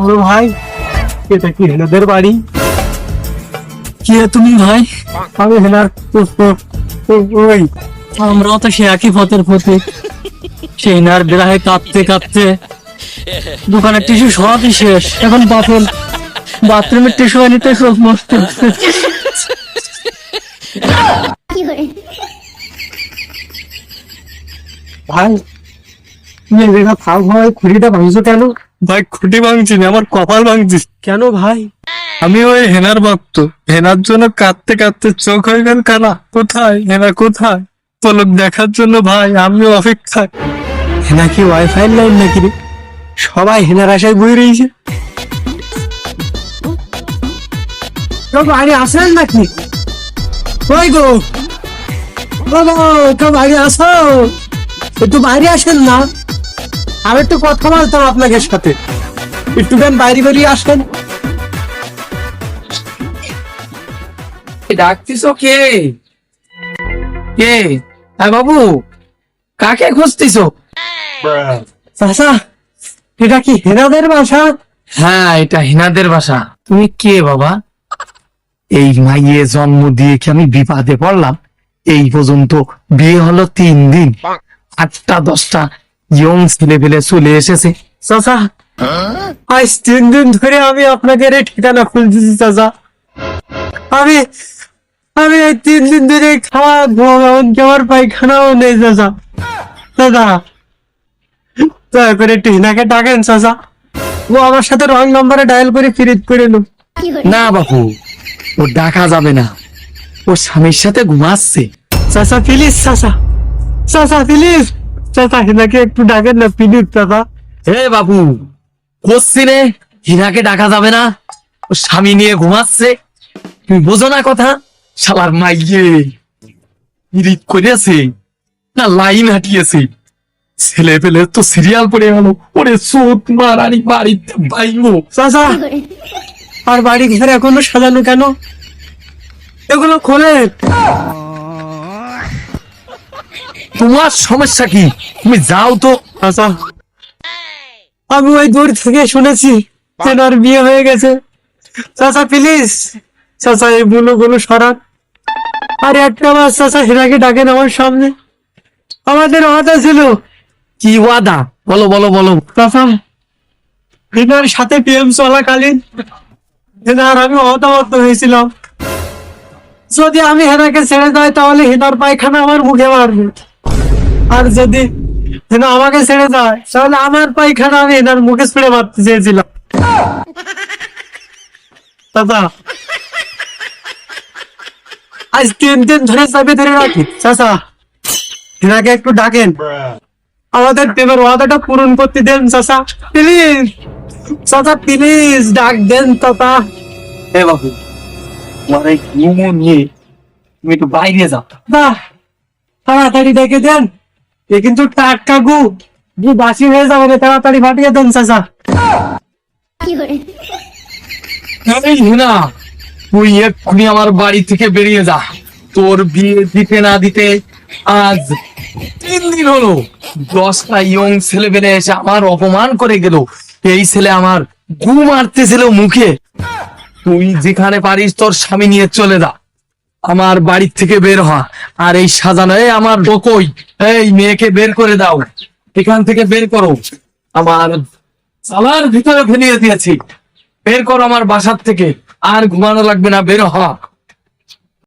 বড় ভাই এটা কি হেনাদের বাড়ি? কে তুমি ভাই? আমি হেনার ও- ও- ও- ওই আমরাও তো সে একই পথের প্রতি সেই কাঁদতে কাঁদতে দোকানের টিস্যু সবই শেষ। এখন বাপের বাথরুমের টিস্যু আনিতে সব হচ্ছে। ভাই তুমি ফাল ভাই খুঁড়িটা ভাঙছো কেন? ভাই খুঁটি ভাঙছি না আমার কপাল ভাঙছিস। কেন ভাই? আমি ওই হেনার ভক্ত। হেনার জন্য কাঁদতে কাঁদতে চোখ হয়ে গেল কানা কোথায়? হেনা কোথায়? পলক দেখার জন্য ভাই আমিও অপেক্ষায়। হেনা কি ওয়াইফাই লাইন নাকি রে? সবাই হেনার আশায় বই রয়েছে। বাইরে আসেন নাকি? ওই গো? বাবা কেউ বাইরে আসো। একটু বাইরে আসেন না। আমি একটু কথা বলতাম আপনাদের সাথে। একটু দেন বাইরে বেরিয়ে আসেন। ডাকতিস কে? কে? হ্যাঁ বাবু কাকে খুঁজতিস এটা কি হেনাদের বাসা? হ্যাঁ এটা হেনাদের বাসা। তুমি কে বাবা? এই মাইয়ে জন্ম দিয়ে কি আমি বিপাদে পড়লাম? এই পর্যন্ত বিয়ে হলো তিন দিন। আটটা দশটা ইয়ং ছেলে পেলে চলে এসেছে। চাচা আজ তিন দিন ধরে আমি আপনাকে এই ঠিকানা খুঁজতেছি চাচা। আমি আমি এই তিন দিন ধরে খাওয়া ঘুম এমনকি পায়খানাও নেই চাচা। দাদা দয়া করে টিনাকে ডাকেন চাচা। ও আমার সাথে রং নাম্বারে ডায়াল করে ফিরিত করে নো না বাবু ও ডাকা যাবে না। ও স্বামীর সাথে ঘুমাচ্ছে। চাচা প্লিজ চাচা। চাচা প্লিজ চাচা হিনাকে একটু ডাকেন না প্লিজ চাচা। হে বাবু কোশ্চিনে হিনাকে ডাকা যাবে না? ও স্বামী নিয়ে ঘুমাচ্ছে। তুমি বোঝো না কথা শালার মাইয়ে। ইরিট করেছে না লাইন হাঁটিয়েছে? ছেলে পেলে তো সিরিয়াল পড়ে গেল। ওরে চোট মারানি বাড়িতে বাইবো। চাচা আর বাড়ি ঘরে এখনও সাজানো কেন? এগুলো খোলে তোমার সমস্যা কি? তুমি যাও তো। চাচা আমি ওই দূর থেকে শুনেছি তেনার বিয়ে হয়ে গেছে। চাচা প্লিজ চাচা এই বুলো গুলো সরান। আর একটা মাস চাচা হিরাকে ডাকেন আমার সামনে। আমাদের ওয়াদা ছিল। কি ওয়াদা? বলো বলো বলো। চাচা হিনার সাথে প্রেম চলাকালীন হিনার আমি অহতাবদ্ধ হয়েছিলাম। যদি আমি হেনাকে ছেড়ে যাই তাহলে হিনার পায়খানা আমার মুখে মারবে। আর যদি হেনা আমাকে ছেড়ে যায় তাহলে আমার পায়খানা আমি হেনার মুখে ছেড়ে মারতে চেয়েছিলাম। দাদা আজ তিন দিন ধরে চাপে ধরে রাখি। চাচা হেনাকে একটু ডাকেন। আমাদের প্রেমের ওয়াদাটা পূরণ করতে দেন চাচা। প্লিজ চাচা প্লিজ ডাক দেন চাচা। হে বাবু তোমার এই নিয়ে তুমি একটু বাইরে যাও। তাড়াতাড়ি ডেকে দেন। এ কিন্তু টাটকা গু। গু বাসি হয়ে যাবে রে, তাড়াতাড়ি ফাটিয়ে দেন চাচা। এই হিনা তুই এক্ষুনি আমার বাড়ি থেকে বেরিয়ে যা। তোর বিয়ে দিতে না দিতে আজ তিন দিন হলো। দশটা ইয়ং ছেলে বেড়ে এসে আমার অপমান করে গেল। এই ছেলে আমার গু মারতেছিল মুখে। তুই যেখানে পারিস তোর স্বামী নিয়ে চলে যা। আমার বাড়ির থেকে বের হওয়া। আর এই সাজানো, এই আমার ডোকই এই মেয়েকে বের করে দাও। এখান থেকে বের করো। আমার চালার ভিতরে ফেলিয়ে দিয়েছি। বের করো আমার বাসার থেকে। আর ঘুমানো লাগবে না, বের হ